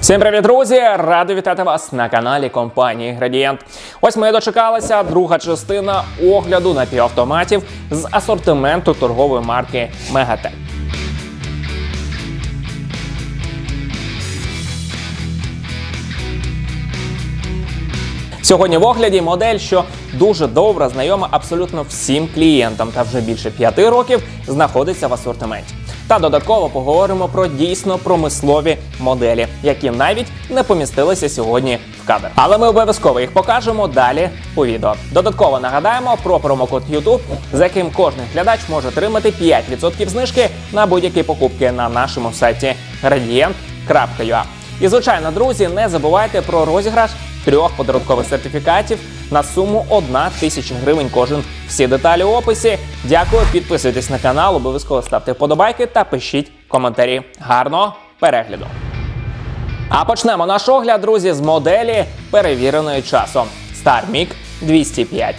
Всім привіт, друзі! Радий вітати вас на каналі компанії Градієнт. Ось ми дочекалися друга частина огляду напівавтоматів з асортименту торгової марки Мегатек. Сьогодні в огляді модель, що дуже добре знайома абсолютно всім клієнтам та вже більше п'яти років знаходиться в асортименті. Та додатково поговоримо про дійсно промислові моделі, які навіть не помістилися сьогодні в кадр. Але ми обов'язково їх покажемо далі у відео. Додатково нагадаємо про промокод YouTube, за яким кожен глядач може отримати 5% знижки на будь-які покупки на нашому сайті gradient.ua. І звичайно, друзі, не забувайте про розіграш трьох подарункових сертифікатів на суму 1 тисяча гривень кожен. Всі деталі у описі. Дякую, підписуйтесь на канал, обов'язково ставте вподобайки та пишіть коментарі. Гарного перегляду! А почнемо наш огляд, друзі, з моделі перевіреної часом StarMic 205.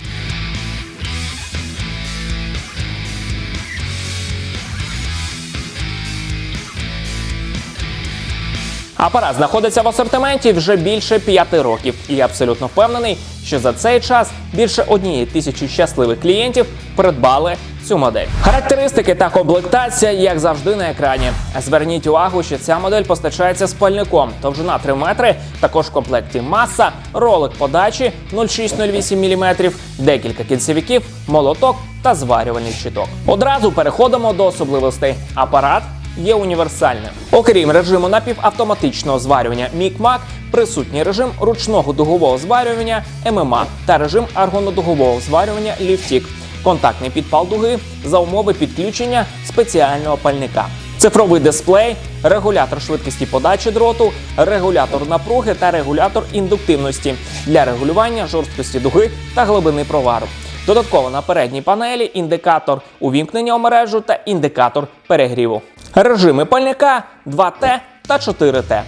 Апарат знаходиться в асортименті вже більше п'яти років, і я абсолютно впевнений, що за цей час більше однієї тисячі щасливих клієнтів придбали цю модель. Характеристики та комплектація, як завжди, на екрані. Зверніть увагу, що ця модель постачається спальником, довжина 3 метри. Також в комплекті маса, ролик подачі 0,6-0,8 мм, декілька кінцевиків, молоток та зварювальний щиток. Одразу переходимо до особливостей. Апарат є універсальним. Окрім режиму напівавтоматичного зварювання MIG-MAG, присутній режим ручного дугового зварювання ММА та режим аргонодугового зварювання LIFTIC, контактний підпал дуги за умови підключення спеціального пальника. Цифровий дисплей, регулятор швидкості подачі дроту, регулятор напруги та регулятор індуктивності для регулювання жорсткості дуги та глибини провару. Додатково на передній панелі індикатор увімкнення у мережу та індикатор перегріву. Режими пальника 2Т та 4Т.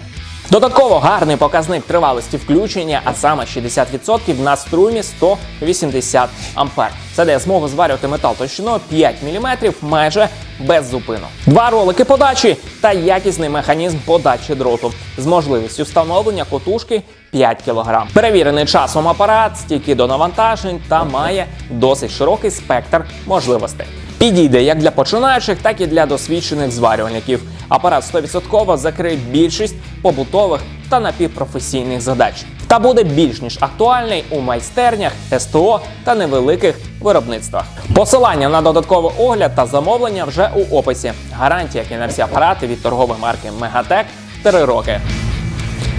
Додатково гарний показник тривалості включення, а саме 60% на струмі 180 А. Це дає змогу зварювати метал товщиною 5 мм майже без зупину. Два ролики подачі та якісний механізм подачі дроту з можливістю встановлення котушки 5 кг. Перевірений часом апарат, стійкий до навантажень та має досить широкий спектр можливостей. Підійде як для починаючих, так і для досвідчених зварювальників. Апарат 100% закриє більшість побутових та напівпрофесійних задач. Та буде більш ніж актуальний у майстернях, СТО та невеликих виробництвах. Посилання на додатковий огляд та замовлення вже у описі. Гарантія, як і на всі апарати від торгової марки Мегатек 3 роки.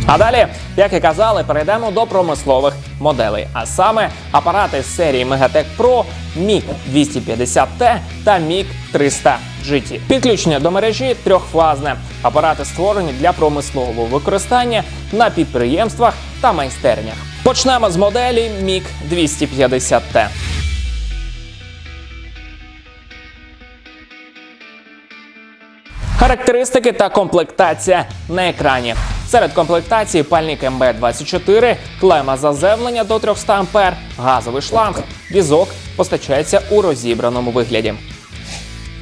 А далі, як і казали, перейдемо до промислових моделей, а саме апарати з серії Megatech Pro MiG 250T та MiG 300 GT. Підключення до мережі трьохфазне. Апарати створені для промислового використання на підприємствах та майстернях. Почнемо з моделі MiG 250T. Характеристики та комплектація на екрані. Серед комплектації пальник МБ-24, клема заземлення до 300 А, газовий шланг, візок постачається у розібраному вигляді.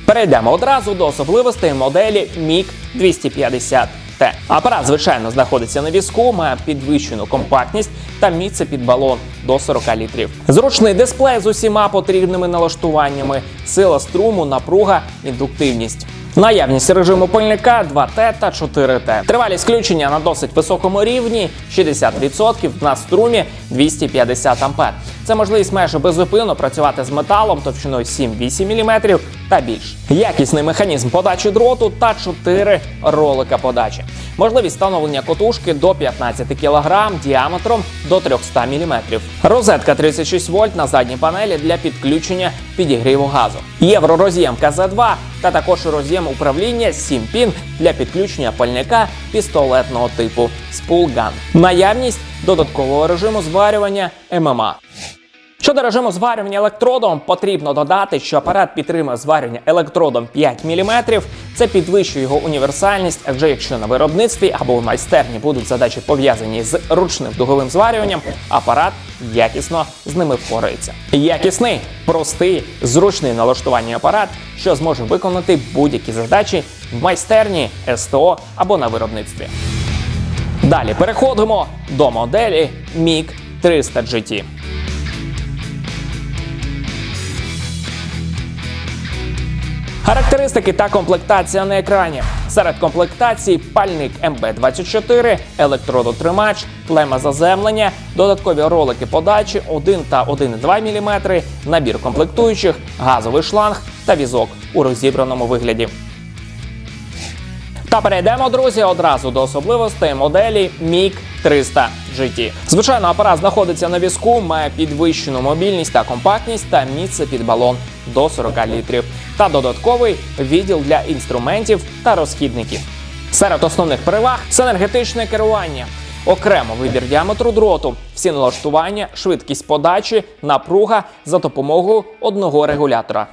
Перейдемо одразу до особливостей моделі MiG 250 Т. Апарат, звичайно, знаходиться на візку, має підвищену компактність та місце під балон до 40 літрів. Зручний дисплей з усіма потрібними налаштуваннями, сила струму, напруга, індуктивність. Наявність режиму пальника 2Т та 4Т. Тривалість включення на досить високому рівні 60% на струмі 250 А. Це можливість майже безупинно працювати з металом товщиною 7-8 мм та більш. Якісний механізм подачі дроту та 4 ролика подачі. Можливість встановлення котушки до 15 кг діаметром до 300 мм. Розетка 36 вольт на задній панелі для підключення підігріву газу. Євророз'єм КЗ2 та також роз'єм управління 7 пін для підключення пальника пістолетного типу Спулган. Наявність додаткового режиму зварювання ММА. Щодо режиму зварювання електродом, потрібно додати, що апарат підтримує зварювання електродом 5 мм. Це підвищує його універсальність, адже якщо на виробництві або в майстерні будуть задачі пов'язані з ручним дуговим зварюванням, апарат якісно з ними впорається. Якісний, простий, зручний налаштування апарат, що зможе виконати будь-які задачі в майстерні, СТО або на виробництві. Далі переходимо до моделі MiG 300 GT. Характеристики та комплектація на екрані. Серед комплектацій пальник МБ-24, електродотримач, клема заземлення, додаткові ролики подачі 1 та 1,2 мм, набір комплектуючих, газовий шланг та візок у розібраному вигляді. Та перейдемо, друзі, одразу до особливостей моделі MiG 300 GT. Звичайно, апарат знаходиться на візку, має підвищену мобільність та компактність та місце під балон до 40 літрів та додатковий відділ для інструментів та розхідників. Серед основних переваг це енергетичне керування. Окремо вибір діаметру дроту, всі налаштування, швидкість подачі, напруга за допомогою одного регулятора.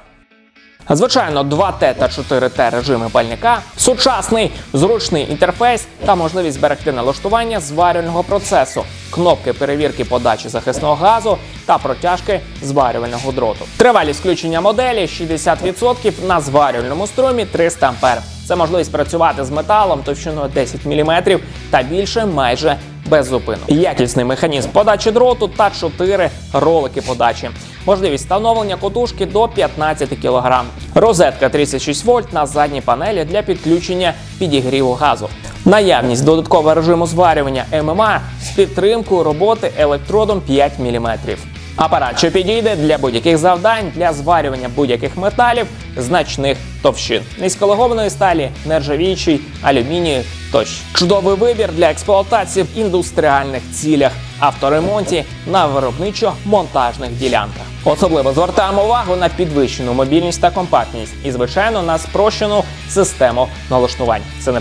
Звичайно, 2Т та 4Т режими пальника, сучасний зручний інтерфейс та можливість зберегти налаштування зварювального процесу, кнопки перевірки подачі захисного газу та протяжки зварювального дроту. Тривалість включення моделі 60% на зварювальному струмі 300 А. Це можливість працювати з металом товщиною 10 мм та більше майже без зупину. Якісний механізм подачі дроту та 4 ролики подачі. Можливість встановлення котушки до 15 кг. Розетка 36 вольт на задній панелі для підключення підігріву газу. Наявність додаткового режиму зварювання ММА з підтримкою роботи електродом 5 мм. Апарат, що підійде для будь-яких завдань для зварювання будь-яких металів значних товщин, низькологованої сталі, нержавіючий, алюмінію тощо. Чудовий вибір для експлуатації в індустріальних цілях, авторемонті на виробничо-монтажних ділянках. Особливо звертаємо увагу на підвищену мобільність та компактність і, звичайно, на спрощену систему налаштувань. Це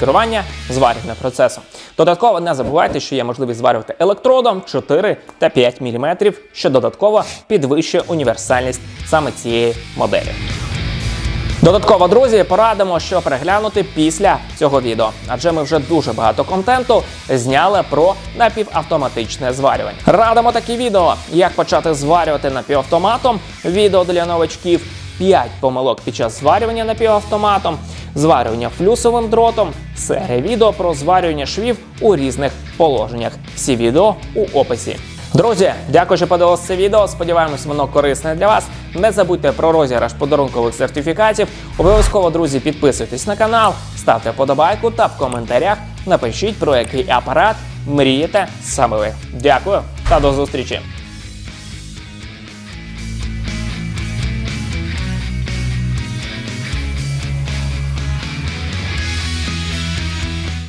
керування зварювальним процесом. Додатково не забувайте, що є можливість зварювати електродом 4 та 5 мм, що додатково підвищує універсальність саме цієї моделі. Додатково, друзі, порадимо, що переглянути після цього відео, адже ми вже дуже багато контенту зняли про напівавтоматичне зварювання. Радимо такі відео, як почати зварювати напівавтоматом, відео для новачків, 5 помилок під час зварювання напівавтоматом, зварювання флюсовим дротом, серія відео про зварювання швів у різних положеннях. Всі відео у описі. Друзі, дякую, що подивилися це відео. Сподіваємось, воно корисне для вас. Не забудьте про розіграш подарункових сертифікатів. Обов'язково, друзі, підписуйтесь на канал, ставте вподобайку та в коментарях напишіть про який апарат мрієте саме ви. Дякую та до зустрічі!